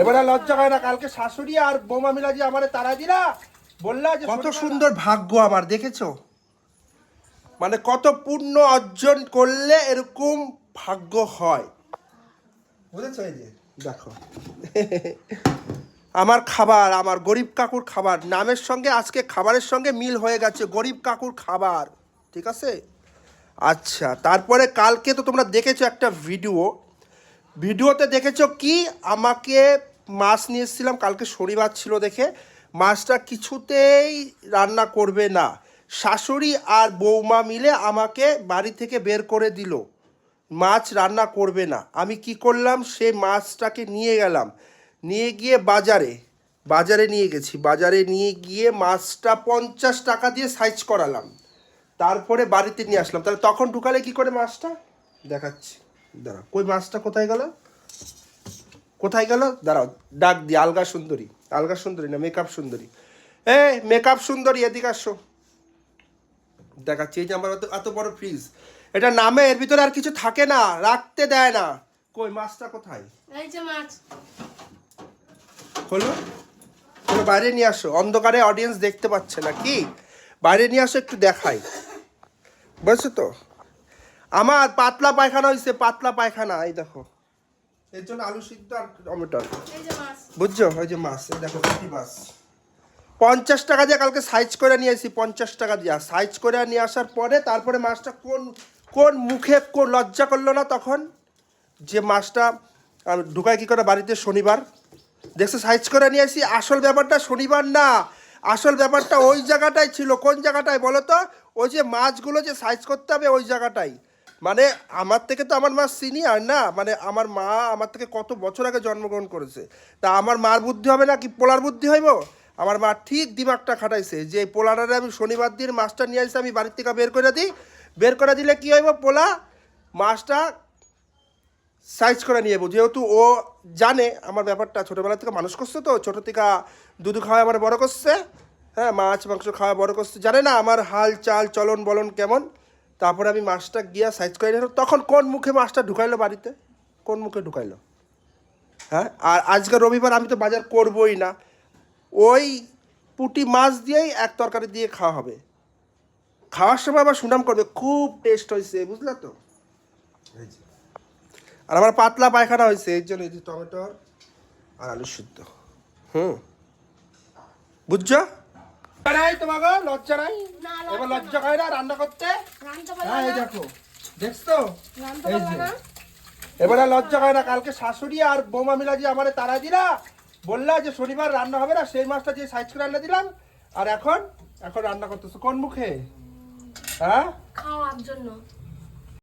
এবারে লজ্জা হয় না কালকে শাশুড়ি আর বোমা মিলা যে আমারে তারা দিলা? বললা যে কত সুন্দর ভাগ্য আমার দেখেছ? মানে কত পুণ্য অর্জন করলে এরকম ভাগ্য হয়। বুঝেছ এই যে? দেখো। আমার খাবার আমার গরিব কাকুর খাবার নামের সঙ্গে আজকে খাবারের সঙ্গে মিল হয়ে গেছে গরিব কাকুর খাবার। ঠিক আছে? আচ্ছা তারপরে কালকে তো তোমরা দেখেছ একটা ভিডিও ভিডিওতে দেখেছ কি? আমাকে মাছ নিয়ে এসেছিলাম, কালকে শনিবার ছিল দেখে। মাছটা কিছুতেই রান্না করবে না। শাশুড়ি আর বৌমা মিলে আমাকে বাড়ি থেকে বের করে দিল। মাছ রান্না করবে না। আমি কি করলাম? সে মাছটাকে নিয়ে গেলাম। নিয়ে গিয়ে বাজারে বাজারে নিয়ে গেছি। বাজারে নিয়ে গিয়ে মাছটা পঞ্চাশ টাকা দিয়ে সাইজ করালাম। তারপরে বাড়িতে নিয়ে আসলাম। তাহলে তখন ঢুকালে কি করে মাছটা? দেখাচ্ছি। দাঁড়া কই মাছটা কোথায় গেল? কোথায় গেল? দাঁড়াও ডাক দি আলগা সুন্দরী আলগা সুন্দরী না মেকআপ সুন্দরী। এ মেকআপ সুন্দরী এদিকে আসো। দেখাচ্ছি এই যে আমার এত বড় ফ্রিজ এটা নামে এর ভিতরে আর কিছু থাকে না রাখতে দেয় না। কই মাছটা কোথায়? এই যে মাছ। হলো তুমি বাইরে নিয়ে আসো। অন্ধকারে অডিয়েন্স দেখতে পাচ্ছে না কি? বাইরে নিয়ে আসো একটু দেখাই। বুঝছ তো? আমার পাতলা পায়খানা হয়েছে পাতলা পায়খানা এই দেখো। এর জন্য আলু সিদ্ধ আর টমেটো। এই যে মাছ। বুঝছ? ওই যে মাছ এই দেখো পুঁটি মাছ। পঞ্চাশ টাকা দিয়ে কালকে সাইজ করে নিয়ে আসি পঞ্চাশ টাকা দিয়ে। সাইজ করে নিয়ে আসার পরে তারপরে মাছটা কোন কোন মুখে কোন লজ্জা করল না তখন? যে মাছটা ঢুকায় কি করে বাড়িতে শনিবার? দেখছ সাইজ করে নিয়ে আসি আসল ব্যাপারটা শনিবার না। আসল ব্যাপারটা ওই জায়গাটাই ছিল। কোন জায়গাটায় বলো তো? ওই যে মাছগুলো যে সাইজ করতে হবে ওই জায়গাটাই। মানে আমার থেকে তো আমার মা সিনিয়র না মানে আমার মা আমার থেকে কত বছর আগে জন্মগ্রহণ করেছে। তা আমার মার বুদ্ধি হবে না কি পোলার বুদ্ধি হইব? আমার মা ঠিক দিমাগটা খাটাইছে যে পোলাটারে আমি শনিবার দিন মাছটা নিয়ে আসি আমি বাড়ির থেকে বের করে দিই। বের করে দিলে কি হইব পোলা? মাছটা সাইজ করে নিয়ে যেহেতু ও জানে আমার ব্যাপারটা, ছোটোবেলা থেকে মানুষ করছে তো, ছোটো থেকে দুধু খাওয়া আমার বড় করছে। হ্যাঁ মাছ, মাংস খাওয়া বড় করছে। জানে না আমার হাল, চাল, চলন, বলন কেমন? তারপরে আমি মাছটা গিয়া সাইজ করে নিলাম। তখন কোন মুখে মাছটা ঢুকাইলো বাড়িতে? কোন মুখে ঢুকাইলো? হ্যাঁ? আর আজকে রবিবার আমি তো বাজার করবই না। ওই পুঁটি মাছ দিয়েই এক তরকারি দিয়ে খাওয়া হবে। খাওয়ার সময় আবার সুনাম করবে খুব টেস্ট হয়েছে বুঝলে তো? আর আমার পাতলা পায়খানা হয়েছে এর জন্য এই যে টমেটোর আর আলু সিদ্ধ। হুম? বুঝছ? লজ্জা নাই। এবার লজ্জা করে না রান্না করতে? হ্যাঁ এই দেখো দেখছ? এই যে। না। এবারে লজ্জা করে না কালকে শাশুড়ি আর বৌমা মিলা যে আমারে তারা দিলা। বললা যে শনিবার রান্না হবে না সেই মাছটা যে সাইজ করে রান্না দিলাম। আর এখন? এখন রান্না করতেছো কোন মুখে? হ্যাঁ? খাওয়ার জন্য।